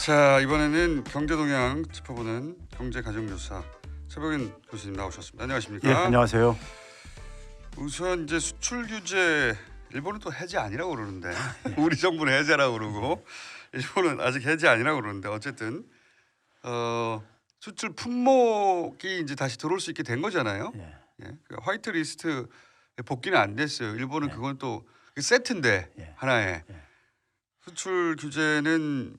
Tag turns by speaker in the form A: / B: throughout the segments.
A: 자 이번에는 경제 동향 짚어보는 경제 가정교사 최백인 교수님 나오셨습니다. 안녕하십니까?
B: 예, 안녕하세요.
A: 우선 이제 수출 규제 일본은 또 해제 아니라고 그러는데
B: 예.
A: 우리 정부는 해제라고 그러고 일본은 아직 해제 아니라고 그러는데 어쨌든 어, 수출 품목이 이제 다시 들어올 수 있게 된 거잖아요.
B: 예.
A: 예, 그 화이트 리스트 복귀는 안 됐어요. 일본은
B: 예.
A: 그건 또 세트인데
B: 예.
A: 하나에
B: 예.
A: 수출 규제는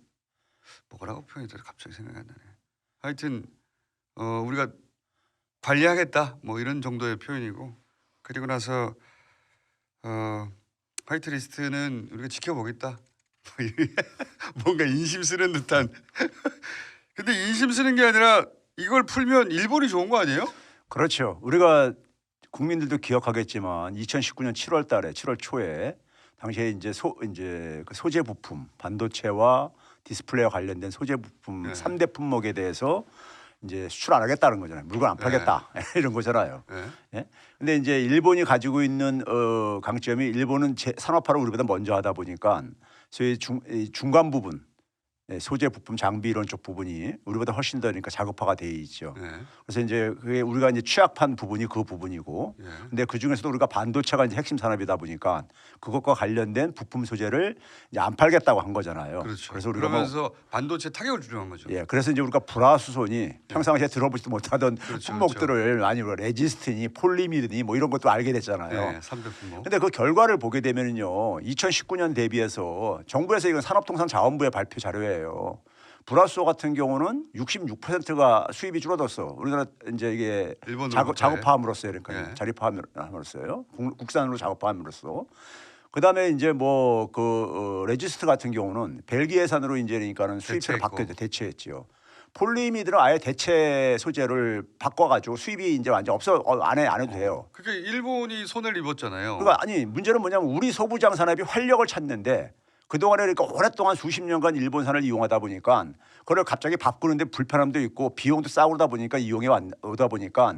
A: 뭐라고 돼 갑자기 생각이 안 나네. 하여튼 어, 우리가 관리하겠다 뭐 이런 정도의 표현이고 그리고 나서 어, 화이트 리스트는 우리가 지켜보겠다. 뭔가 인심 쓰는 듯한. 근데 인심 쓰는 게 아니라 이걸 풀면 일본이 좋은 거 아니에요?
B: 그렇죠. 우리가 국민들도 기억하겠지만 2019년 7월 달에 7월 초에 당시에 이제 소 이제 그 소재 부품 반도체와 디스플레이와 관련된 소재 부품
A: 네.
B: 삼 3대 품목에 대해서 이제 수출 안 하겠다는 거잖아요. 물건 안
A: 네.
B: 팔겠다. 이런 거잖아요.
A: 네.
B: 예? 근데 이제 일본이 가지고 있는 어 강점이 일본은 제, 산업화를 우리보다 먼저 하다 보니까 소위 중, 이 중간 부분 예, 소재 부품 장비 이런 쪽 부분이 우리보다 훨씬 더 그러니까 자급화가 돼 있죠.
A: 네.
B: 그래서 이제 그게 우리가 이제 취약한 부분이 그 부분이고
A: 예.
B: 근데 그 중에서도 우리가 반도체가 이제 핵심 산업이다 보니까 그것과 관련된 부품 소재를 이제 안 팔겠다고 한 거잖아요.
A: 그렇죠.
B: 래서 우리가 뭐
A: 그러면서 반도체 타격을 주려한 거죠.
B: 예, 그래서 이제 우리가 불화수소니 평상시에 들어보지도 못하던
A: 그렇죠,
B: 품목들을 아니 뭐 레지스트니 폴리미드니 뭐 이런 것도 알게 됐잖아요.
A: 네, 품목.
B: 근데 그 결과를 보게 되면요, 2019년 대비해서 정부에서 이건 산업통상자원부의 발표 자료 예요. 불화수소 같은 경우는 66%가 수입이 줄어들었어. 우리나라 이제 이게 작업 작업화함으로써 그러니까
A: 예.
B: 자립화함으로써요. 국- 국산으로 작업화함으로써. 그다음에 이제 뭐그 레지스트 같은 경우는 벨기에산으로 이제 그러니까는
A: 대체했고.
B: 바뀌어 대체했지요. 폴리미드는 아예 대체 소재를 바꿔가지고 수입이 이제 완전 없어 어, 안해 안 해도 돼요.
A: 그게 일본이 손해를 입었잖아요.
B: 그러니까 아니 문제는 뭐냐면 우리 소부장 산업이 활력을 찾는데 그동안에 그러니까 오랫동안 수십 년간 일본산을 이용하다 보니까 그걸 갑자기 바꾸는데 불편함도 있고 비용도 그러다 보니까 이용해 왔- 오다 보니까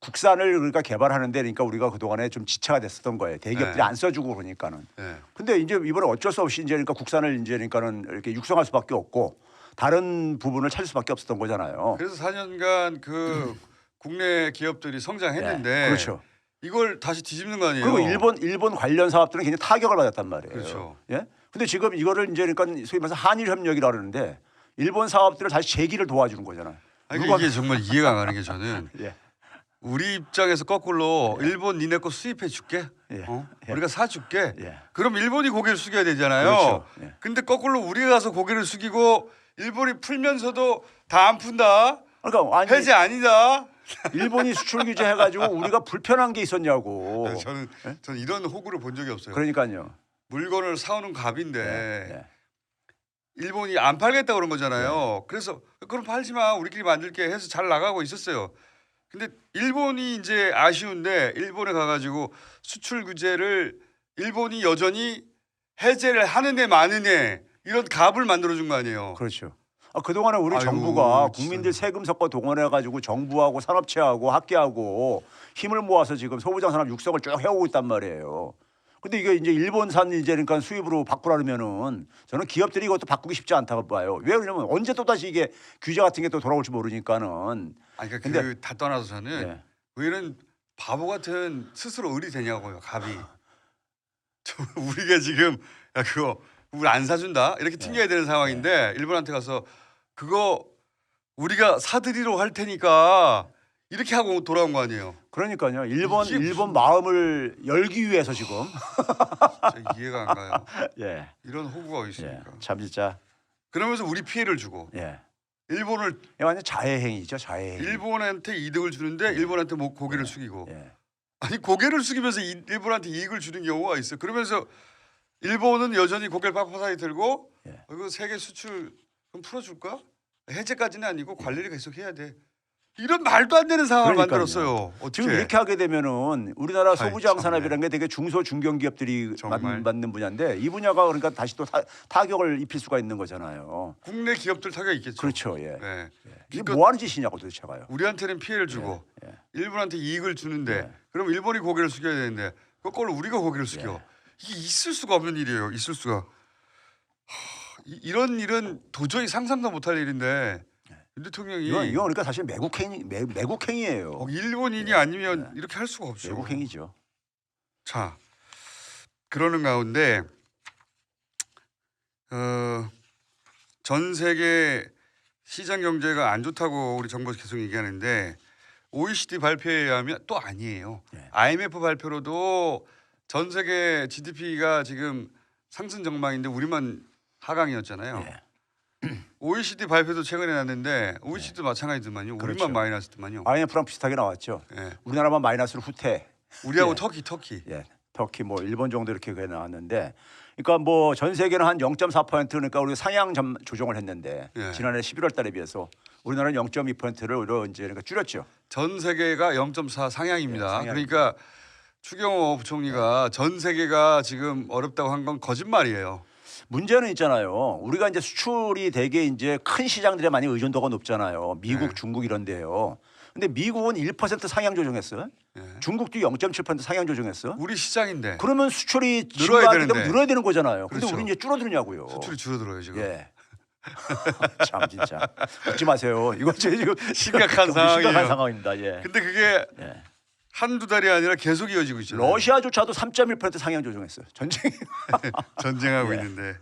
B: 국산을 그러니까 개발하는데 그러니까 우리가 그동안에 좀 지체가 됐었던 거예요. 대기업들이
A: 네.
B: 안 써주고 그러니까는.
A: 네.
B: 근데 이제 이번에 어쩔 수 없이 이제 그러니까 국산을 이제 그러니까는 이렇게 육성할 수밖에 없고 다른 부분을 찾을 수밖에 없었던 거잖아요.
A: 그래서 4년간 그 국내 기업들이 성장했는데
B: 네, 그렇죠.
A: 이걸 다시 뒤집는 거 아니에요?
B: 그리고 일본 일본 관련 사업들은 굉장히 타격을 받았단 말이에요.
A: 그렇죠.
B: 예? 근데 지금 이거를 이제 그러니까 소위 말해서 한일 협력이라 그러는데 일본 사업들을 다시 재기를 도와주는 거잖아요.
A: 아니,
B: 누가-
A: 이게 정말 이해가 안 가는 게 저는
B: 예.
A: 우리 입장에서 거꾸로 일본 니네 거 수입해 줄게.
B: 예.
A: 어?
B: 예.
A: 우리가 사 줄게.
B: 예.
A: 그럼 일본이 고개를 숙여야 되잖아요.
B: 그렇죠. 예.
A: 근데 거꾸로 우리가 가서 고개를 숙이고 일본이 풀면서도 다 안 푼다.
B: 그러니까 아니
A: 해제 아니다.
B: 일본이 수출 규제 해가지고 우리가 불편한 게 있었냐고.
A: 네, 저는 저는 이런 호구를 본 적이 없어요.
B: 예? 그러니까요.
A: 물건을 사오는 값인데
B: 예. 예.
A: 일본이 안 팔겠다 그런 거잖아요. 그래서 그럼 팔지 마. 우리끼리 만들게 해서 잘 나가고 있었어요. 근데 일본이 이제 아쉬운데 일본에 가가지고 수출 규제를 일본이 여전히 해제를 하느네 마느네 이런 값을 만들어준 거 아니에요.
B: 그렇죠. 아, 그동안에 우리
A: 아이고,
B: 정부가
A: 진짜.
B: 국민들 세금 섞어 동원해가지고 정부하고 산업체하고 학계하고 힘을 모아서 지금 소부장 산업 육성을 쭉 해오고 있단 말이에요. 근데 이게 이제 일본산 이제 그러니까 수입으로 바꾸라면은 저는 기업들이 이것도 바꾸기 쉽지 않다고 봐요. 왜 그러냐면 언제 또 다시 이게 규제 같은 게 또 돌아올지 모르니까는.
A: 아니 그러니까
B: 근데-
A: 그 다 떠나서 저는
B: 예.
A: 왜 이런 바보 같은 스스로 의리 되냐고요 갑이. 저 우리가 지금 야 그거 우리 안 사준다 이렇게 튕겨야 되는 상황인데 일본한테 가서 그거 우리가 사드리러 할 테니까 이렇게 하고 돌아온 거 아니에요.
B: 그러니까요. 일본
A: 이게
B: 일본 마음을 열기 위해서 지금.
A: 진짜 이해가 안 가요.
B: 예.
A: 이런 호구가 어디
B: 예.
A: 있습니까?
B: 참 진짜.
A: 그러면서 우리 피해를 주고
B: 예.
A: 일본을
B: 이게 완전 자해행위죠. 자해행.
A: 일본한테 이득을 주는데 일본한테 뭐 고개를 숙이고
B: 예.
A: 아니 고개를 숙이면서 이- 일본한테 이익을 주는 경우가 있어요. 그러면서 일본은 여전히 고개를 빳빳하게 들고
B: 예.
A: 어, 이거 세계 수출 좀 풀어줄까? 해제까지는 아니고 관리를 계속 해야 돼. 이런 말도 안 되는 상황을
B: 그러니까요.
A: 만들었어요. 어떻게?
B: 지금 이렇게 하게 되면은 우리나라
A: 아이,
B: 소부장
A: 참네.
B: 산업이라는 게 되게 중소 중견 기업들이
A: 정말.
B: 맞는 분야인데 이 분야가 그러니까 다시 또 타, 타격을 입힐 수가 있는 거잖아요.
A: 국내 기업들 타격 있겠죠.
B: 그렇죠. 예.
A: 네.
B: 이게
A: 그러니까
B: 뭐 하는 짓이냐고 도대체가요.
A: 우리한테는 피해를 주고
B: 예.
A: 일본한테 이익을 주는데
B: 예.
A: 그럼 일본이 고개를 숙여야 되는데 거꾸로 우리가 고개를 숙여.
B: 예.
A: 이게 있을 수가 없는 일이에요. 있을 수가. 하, 이, 이런 일은 도저히 상상도 못할 일인데 윤 대통령이
B: 이건 이건 그러니까 사실 매국행위 매, 매국행위예요.
A: 어, 일본인이 아니면 이렇게 할 수가 없죠.
B: 매국행위죠.
A: 자 그러는 가운데 어, 전 세계 시장 경제가 안 좋다고 우리 정부에서 계속 얘기하는데 OECD 발표에 의하면 또 아니에요.
B: 네.
A: IMF 발표로도 전 세계 GDP가 지금 상승 전망인데 우리만 하강이었잖아요.
B: 예.
A: OECD 발표도 최근에 났는데 OECD도 마찬가지더만요.
B: 네. 그렇죠.
A: 우리만 마이너스더만요.
B: IMF랑 비슷하게 나왔죠.
A: 예.
B: 우리나라만 마이너스로 후퇴.
A: 우리하고
B: 예.
A: 터키 터키.
B: 예. 터키 뭐 일본 정도 이렇게 나왔는데 그러니까 뭐 전 세계는 한 0.4% 그러니까 우리가 상향 점 조정을 했는데
A: 예.
B: 지난해 11월 달에 비해서 우리나라는 0.2%를 오히려 이제 그러니까 줄였죠.
A: 전 세계가 0.4 상향입니다.
B: 예, 상향.
A: 그러니까 추경호 부총리가 전 세계가 지금 어렵다고 한 건 거짓말이에요.
B: 문제는 있잖아요. 우리가 이제 수출이 되게 이제 큰 시장들에 많이 의존도가 높잖아요. 미국,
A: 네.
B: 중국 이런 데요. 근데 미국은 1% 상향 조정했어요.
A: 예.
B: 중국도 0.7% 상향 조정했어.
A: 우리 시장인데
B: 그러면 수출이
A: 늘어야 되는데.
B: 늘어야 되는 거잖아요. 근데
A: 그렇죠.
B: 우리 이제 줄어드냐고요.
A: 수출이 줄어들어요 지금.
B: 예. 참 진짜 웃지 마세요. 이거 지금
A: 심각한 상황이에요.
B: 심각한 상황입니다. 예.
A: 근데 그게
B: 예.
A: 한두 달이 아니라 계속 이어지고 있잖아요.
B: 러시아조차도 3.1% 상향 조정했어요. 전쟁.
A: 전쟁하고
B: 예.
A: 있는데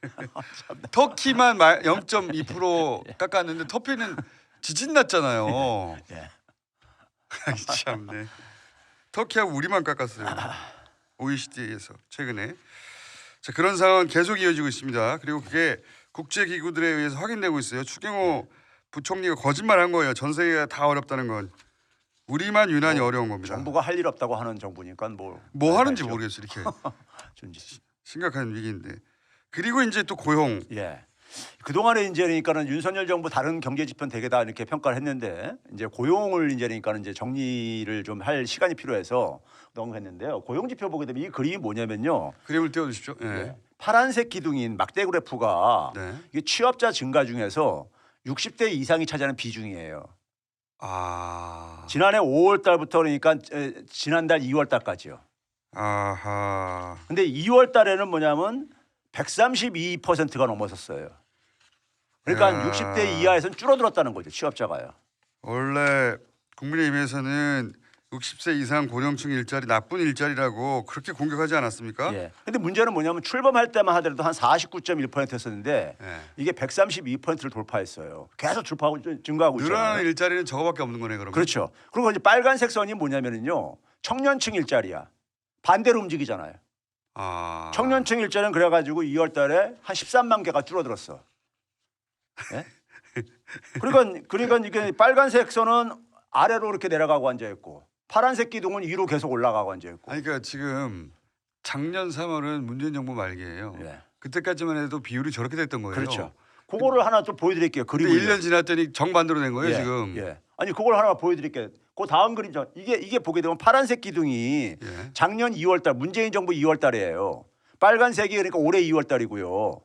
A: 터키만 0.2% 깎았는데 터키는 지진 났잖아요.
B: 예.
A: 아이, 참네. 터키하고 우리만 깎았어요. OECD에서 최근에. 자 그런 상황 계속 이어지고 있습니다. 그리고 그게 국제 기구들에 의해서 확인되고 있어요. 추경호 부총리가 거짓말한 거예요. 전 세계가 다 어렵다는 건 우리만 유난히 어려운 겁니다.
B: 정부가 할 일 없다고 하는 정부니까 뭐.
A: 뭐 하는지. 모르겠어 이렇게
B: 좀
A: 심각한 위기인데. 그리고 이제 또 고용.
B: 예. 그동안에 이제 그러니까는 윤석열 정부 다른 경제 지표 되게 다 이렇게 평가를 했는데 이제 고용을 이제 그러니까는 이제 정리를 좀 할 시간이 필요해서 너무 했는데요. 고용 지표 보게 되면 이 그림이 뭐냐면요.
A: 그림을 띄워 주십시오. 예.
B: 예. 파란색 기둥인 막대 그래프가
A: 네.
B: 이게 취업자 증가 중에서 60대 이상이 차지하는 비중이에요.
A: 아.
B: 지난해 5월 달부터 그러니까 에, 지난달 2월 달까지요.
A: 아하.
B: 근데 2월 달에는 뭐냐면 132%가 넘어섰어요. 그러니까
A: 야.
B: 60대 이하에서는 줄어들었다는 거죠. 취업자가요.
A: 원래 국민의힘에서는 60세 이상 고령층 일자리 나쁜 일자리라고 그렇게 공격하지 않았습니까?
B: 예. 근데 문제는 뭐냐면 출범할 때만 하더라도 한 49.1%였었는데
A: 예.
B: 이게 132%를 돌파했어요. 계속 증가하고 증가하고
A: 늘어나는
B: 있잖아요.
A: 일자리는 저거밖에 없는 거네 그러면.
B: 그렇죠. 그리고 이제 빨간색 선이 뭐냐면은요. 청년층 일자리야. 반대로 움직이잖아요.
A: 아.
B: 청년층 일자리는 그래가지고 2월 달에 한 13만 개가 줄어들었어. 예? 그러니까, 그러니까 이게 빨간색 선은 아래로 이렇게 내려가고 앉아있고 파란색 기둥은 위로 계속 올라가고 앉아 있고.
A: 아니 그러니까 지금 작년 3월은 문재인 정부 말기예요.
B: 예.
A: 그때까지만 해도 비율이 저렇게 됐던 거예요.
B: 그렇죠. 그거를 하나 좀 보여드릴게요. 그림을.
A: 1년 지났더니 정반대로 된 거예요
B: 예,
A: 지금.
B: 예. 아니 그걸 하나 보여드릴게요. 그 다음 그림죠. 이게 이게 보게 되면 파란색 기둥이
A: 예.
B: 작년 2월달 문재인 정부 2월달이에요. 빨간색이 그러니까 올해 2월달이고요.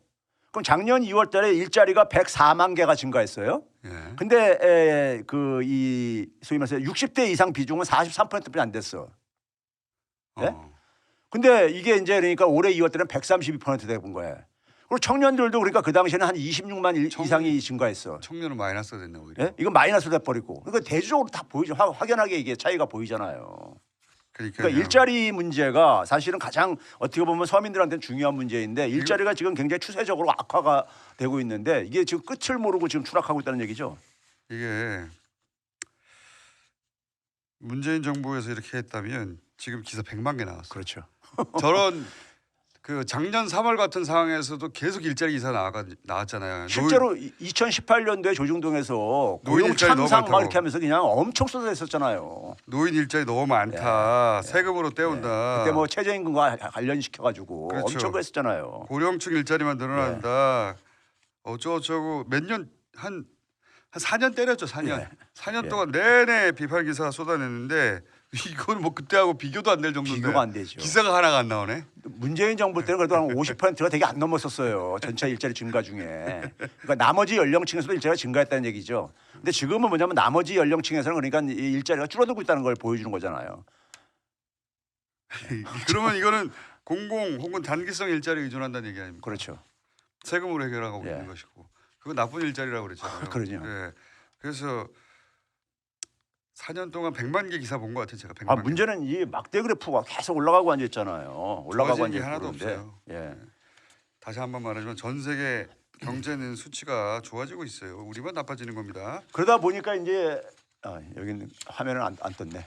B: 그럼 작년 2월 달에 일자리가 104만 개가 증가했어요.
A: 예.
B: 근데 그 이 소위 말해서 60대 이상 비중은 43%뿐이 안 됐어. 예?
A: 어.
B: 근데 이게 이제 그러니까 올해 2월 달에는 132% 되는 거예요. 그리고 청년들도 그러니까 그 당시에는 한 26만 일-
A: 청-
B: 이상이 증가했어.
A: 청년은 마이너스가 됐네 오히려.
B: 예? 이건 마이너스로 돼버리고. 그러니까 대조적으로 다 보이죠. 확- 확연하게 이게 차이가 보이잖아요.
A: 그러니까
B: 그러니까 일자리 문제가 사실은 가장 어떻게 보면 서민들한테는 중요한 문제인데 일자리가 지금 굉장히 추세적으로 악화가 되고 있는데 이게 지금 끝을 모르고 지금 추락하고 있다는 얘기죠.
A: 이게 문재인 정부에서 이렇게 했다면 지금 기사 100만 개 나왔어.
B: 그렇죠.
A: 저런 그 작년 3월 같은 상황에서도 계속 일자리 기사 나가 나왔잖아요.
B: 실제로 2018년도에 조중동에서
A: 노인
B: 고용 참상 막. 이렇게 하면서 그냥 엄청 쏟아졌었잖아요.
A: 노인 일자리 너무 많다. 세금으로 때운다.
B: 예. 그때 뭐 최저임금과 관련시켜 가지고
A: 그렇죠.
B: 엄청 그랬었잖아요.
A: 고령층 일자리만 늘어난다.
B: 예.
A: 어쩌고저쩌고 몇 년 한한 4년 때렸죠. 4년.
B: 예.
A: 4년
B: 예.
A: 동안 내내 비판 기사 쏟아냈는데 이건 뭐 그때하고 비교도 안 될 정도인데
B: 비교가 안 되죠.
A: 기사가 하나가 안 나오네.
B: 문재인 정부 때는 그래도 한 50%가 되게 안 넘었었어요. 전체 일자리 증가 중에. 그러니까 나머지 연령층에서도 일자리가 증가했다는 얘기죠. 근데 지금은 뭐냐면 나머지 연령층에서는 그러니까 이 일자리가 줄어들고 있다는 걸 보여주는 거잖아요.
A: 그러면 이거는 공공 혹은 단기성 일자리 의존한다는 얘기 아닙니까?
B: 그렇죠.
A: 세금으로 해결하고
B: 예.
A: 있는 것이고 그거 나쁜 일자리라고 그랬잖아요.
B: 아, 그러죠.
A: 예. 그래서 4년 동안 100만 개 기사 본 것 같아요. 제가 100만
B: 아
A: 개.
B: 문제는 이 막대 그래프가 계속 올라가고 앉아 있잖아요. 올라가고 앉아
A: 하나도. 없어요.
B: 예.
A: 다시 한 번 말하지만 전 세계 경제는 수치가 좋아지고 있어요. 우리만 나빠지는 겁니다.
B: 그러다 보니까 이제 아, 여기는 화면은 안, 안 떴네.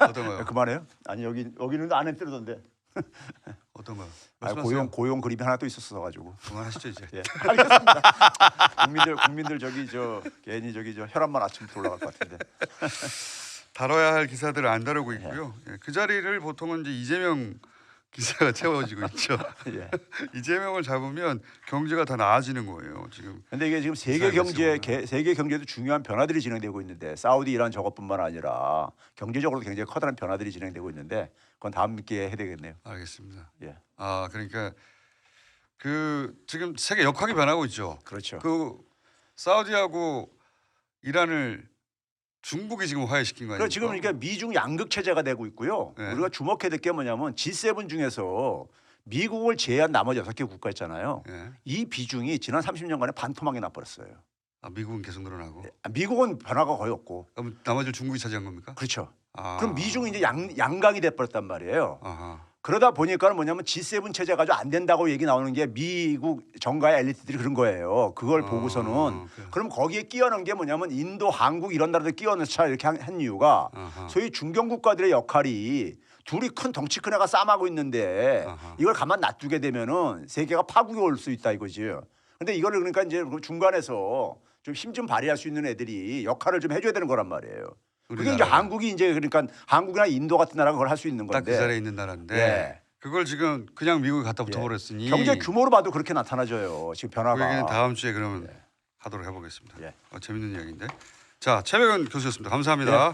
A: 어떤 거요?
B: 그만해요? 아니 여기 여기는 안에 뜨던데.
A: 어떤 거요?
B: 아. 고용 고용 그림이 하나 또 있었어 가지고.
A: 그만하시죠 이제.
B: 예. 알겠습니다. 국민들 국민들 저기 저 괜히 저기 저 혈압만 아침부터 올라갈 것 같은데.
A: 다뤄야 할 기사들을 안 다루고 있고요. 예, 그 자리를 보통은 이제 이재명 기사가 채워지고 있죠.
B: 예.
A: 이재명을 잡으면 경제가 더 나아지는 거예요. 지금
B: 근데 이게 지금 세계 경제. 개- 세계 경제도 중요한 변화들이 진행되고 있는데 사우디 이란 저것뿐만 아니라 경제적으로도 굉장히 커다란 변화들이 진행되고 있는데 그건 다음 기회에 해야 되겠네요.
A: 알겠습니다.
B: 예.
A: 아 그러니까 그 지금 세계 역학이 변하고 있죠.
B: 그렇죠.
A: 그 사우디하고 이란을 중국이 지금 화해시킨 거 아니에요?
B: 그래서 지금 그러니까 미중 양극 체제가 되고 있고요.
A: 네.
B: 우리가 주목해야 될 게 뭐냐면 G7 중에서 미국을 제외한 나머지 여섯 개 국가 있잖아요.
A: 예.
B: 이 비중이 지난 30년간에 반토막이 나버렸어요.
A: 아 미국은 계속 늘어나고.
B: 아, 미국은 변화가 거의 없고
A: 그럼 나머지를 중국이 차지한 겁니까?
B: 그렇죠.
A: 아.
B: 그럼 미중이 이제 양, 양강이 돼버렸단 말이에요.
A: 아하.
B: 그러다 보니까 뭐냐면 G7 체제 가지고 안 된다고 얘기 나오는 게 미국 정가의 엘리트들이 그런 거예요. 그걸
A: 어,
B: 보고서는
A: 그래.
B: 그럼 거기에 끼어넣은 게 뭐냐면 인도, 한국 이런 나라들 끼어넣자 이렇게 한, 한 이유가
A: 아하.
B: 소위 중견 국가들의 역할이 둘이 큰 덩치 큰 애가 싸마고 있는데
A: 아하.
B: 이걸 가만 놔두게 되면은 세계가 파국이 올 수 있다 이거지. 근데 이거를 그러니까 이제 그 중간에서 좀힘좀 발휘할 수 있는 애들이 역할을 좀 해줘야 되는 거란 말이에요. 그게 이제. 한국이 이제 그러니까 한국이나 인도 같은 나라가 그걸 할 수 있는
A: 딱그
B: 건데
A: 자리에 있는 나라인데
B: 예.
A: 그걸 지금 그냥 미국이 갖다 붙어버렸으니
B: 경제 규모로 봐도 그렇게 나타나져요. 지금
A: 그
B: 변화가.
A: 얘기는 다음 주에 그러면 하도록 해보겠습니다.
B: 예.
A: 어, 재밌는 이야기인데. 자 최백은 교수였습니다. 감사합니다.